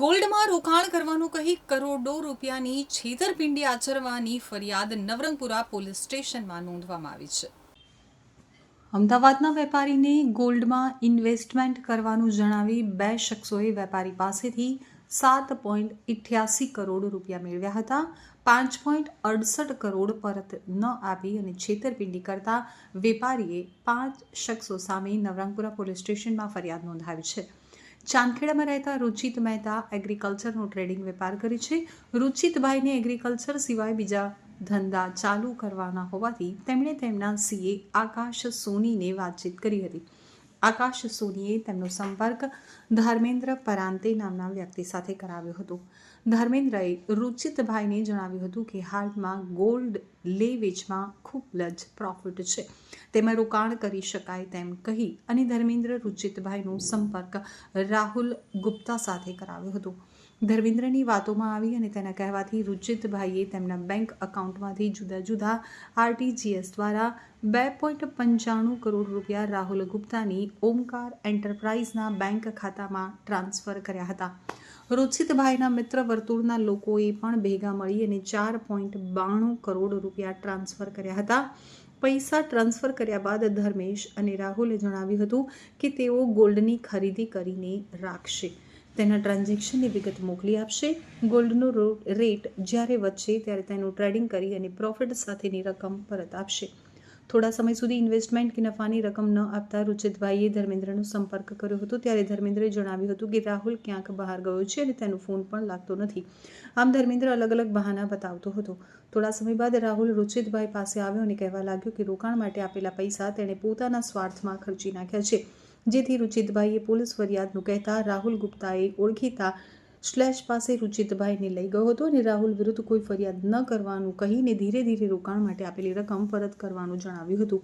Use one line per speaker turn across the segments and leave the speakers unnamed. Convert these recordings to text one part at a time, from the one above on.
ગોલ્ડમાં રોકાણ કરવાનું કહી કરોડો રૂપિયાની છેતરપિંડી આચરવાની ફરિયાદ નવરંગપુરા પોલીસ સ્ટેશનમાં નોંધવામાં આવી છે. અમદાવાદના વેપારીને ગોલ્ડમાં ઇન્વેસ્ટમેન્ટ કરવાનું જણાવી બે શખ્સોએ વેપારી પાસેથી સાત પોઈન્ટ ઇઠ્યાસી કરોડ રૂપિયા મેળવ્યા હતા. પાંચ પોઈન્ટ અડસઠ કરોડ પરત ન આપી અને છેતરપિંડી કરતા વેપારીએ પાંચ શખ્સો સામે નવરંગપુરા પોલીસ સ્ટેશનમાં ફરિયાદ નોંધાવી છે. ચાંદખેડામાં રહેતા રુચિત મહેતા એગ્રીકલ્ચરનો ટ્રેડિંગ વેપાર કરે છે. રુચિતભાઈને એગ્રીકલ્ચર સિવાય બીજા ધંધા ચાલુ કરવાના હોવાથી તેમણે તેમના સીએ આકાશ સોનીને વાતચીત કરી હતી. આકાશ સોનીએ તેમનો સંપર્ક ધર્મેન્દ્ર પરાંતે નામના વ્યક્તિ સાથે કરાવ્યો હતો. ધર્મેન્દ્રએ રુચિતભાઈને જણાવ્યું હતું કે હાલમાં ગોલ્ડ લે વેચમાં ખૂબ જ પ્રોફિટ છે. તેમાં રોકાણ કરી શકાય તેમ કહી અને ધર્મેન્દ્ર રુચિતભાઈનો સંપર્ક રાહુલ ગુપ્તા સાથે કરાવ્યો હતો. ધર્મેન્દ્રની વાતોમાં આવી અને તેના કહેવાથી રુચિતભાઈએ તેમના બેંક એકાઉન્ટમાંથી જુદા જુદા આરટીજીએસ દ્વારા બે પોઈન્ટ પંચાણું કરોડ રૂપિયા રાહુલ ગુપ્તાની ઓમકાર એન્ટરપ્રાઇઝના બેંક ખાતામાં ટ્રાન્સફર કર્યા હતા. રુચિતભાઈના મિત્ર વર્તુળના લોકોએ પણ ભેગા મળી અને ચાર પોઈન્ટ બાણું કરોડ રૂપિયા ટ્રાન્સફર કર્યા હતા. પૈસા ટ્રાન્સફર કર્યા બાદ ધર્મેશ અને રાહુલે જણાવ્યું હતું કે તેઓ ગોલ્ડની ખરીદી કરીને રાખશે. તેના ટ્રાન્ઝેક્શનની વિગત મોકલી આપશે. ગોલ્ડનો રેટ જ્યારે વધશે ત્યારે તેનું ટ્રેડિંગ કરી અને પ્રોફિટ સાથેની રકમ પરત આપશે. થોડા સમય સુધી ઇન્વેસ્ટમેન્ટ કે નફાની રકમ ન આપતા રુચિતભાઈએ ધર્મેન્દ્રનો સંપર્ક કર્યો હતો. ત્યારે ધર્મેન્દ્રએ જણાવ્યું હતું કે રાહુલ ક્યાંક બહાર ગયો છે અને તેનો ફોન પણ લાગતો નથી. આમ ધર્મેન્દ્ર અલગ અલગ બહાના બતાવતો હતો. થોડા સમય બાદ રાહુલ રુચિતભાઈ પાસે આવ્યો અને કહેવા લાગ્યો કે રોકાણ માટે આપેલા પૈસા તેણે પોતાના સ્વાર્થમાં ખર્ચી નાખ્યા છે. જેથી રુચિતભાઈએ પોલીસ ફરિયાદનું કહેતા રાહુલ ગુપ્તાએ ઓળખીતા શ્લેષ પાસે રુચિતભાઈને લઈ ગયો હતો અને રાહુલ વિરુદ્ધ કોઈ ફરિયાદ ન કરવાનું કહીને ધીરે ધીરે રોકાણ માટે આપેલી રકમ પરત કરવાનું જણાવ્યું હતું.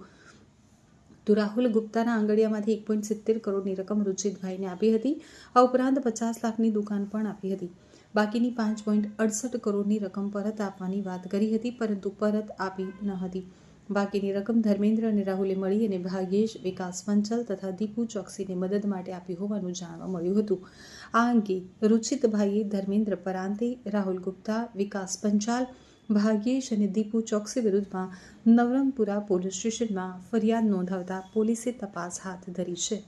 તો રાહુલ ગુપ્તાના આંગળિયામાંથી એક પોઈન્ટ સિત્તેર કરોડની રકમ રુચિતભાઈને આપી હતી. આ ઉપરાંત પચાસ લાખની દુકાન પણ આપી હતી. બાકીની પાંચ પોઈન્ટ અડસઠ કરોડની રકમ પરત આપવાની વાત કરી હતી, પરંતુ પરત આપી ન હતી. બાકીની રકમ ધર્મેન્દ્ર અને રાહુલે મળી અને ભાગ્યેશ વિકાસ પંચલ તથા દીપુ ચોકસીને મદદ માટે આપી હોવાનું જાણવા મળ્યું હતું. આ અંગે રુચિતભાઈએ ધર્મેન્દ્ર પરાંતે રાહુલ ગુપ્તા, વિકાસ પંચાલ, ભાગ્યેશ અને દીપુ ચોકસી વિરુદ્ધમાં નવરંગપુરા પોલીસ સ્ટેશનમાં ફરિયાદ નોંધાવતા પોલીસે તપાસ હાથ ધરી છે.